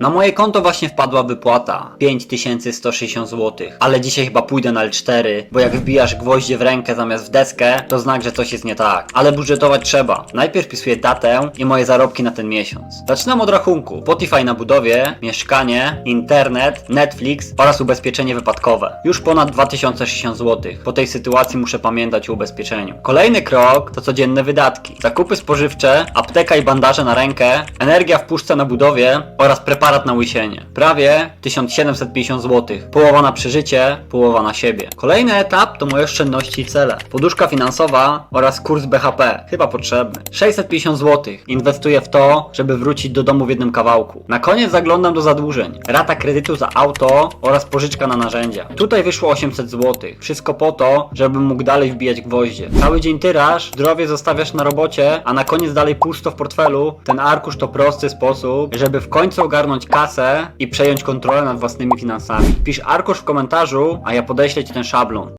Na moje konto właśnie wpadła wypłata 5160 zł, ale dzisiaj chyba pójdę na L4, bo jak wbijasz gwoździe w rękę zamiast w deskę, to znak, że coś jest nie tak. Ale budżetować trzeba. Najpierw wpisuję datę i moje zarobki na ten miesiąc. Zaczynam od rachunku. Spotify na budowie, mieszkanie, internet, Netflix oraz ubezpieczenie wypadkowe. Już ponad 2060 zł. Po tej sytuacji muszę pamiętać o ubezpieczeniu. Kolejny krok to codzienne wydatki. Zakupy spożywcze, apteka i bandaże na rękę, energia w puszce na budowie oraz preparat na łysienie. Prawie 1750 zł. Połowa na przeżycie, połowa na siebie. Kolejny etap to moje oszczędności i cele. Poduszka finansowa oraz kurs BHP. Chyba potrzebny. 650 zł. Inwestuję w to, żeby wrócić do domu w jednym kawałku. Na koniec zaglądam do zadłużeń. Rata kredytu za auto oraz pożyczka na narzędzia. Tutaj wyszło 800 zł. Wszystko po to, żebym mógł dalej wbijać gwoździe. Cały dzień tyraż, zdrowie zostawiasz na robocie, a na koniec dalej pusto w portfelu. Ten arkusz to prosty sposób, żeby w końcu ogarnąć kasę i przejąć kontrolę nad własnymi finansami. Pisz arkusz w komentarzu, a ja podeślę ci ten szablon.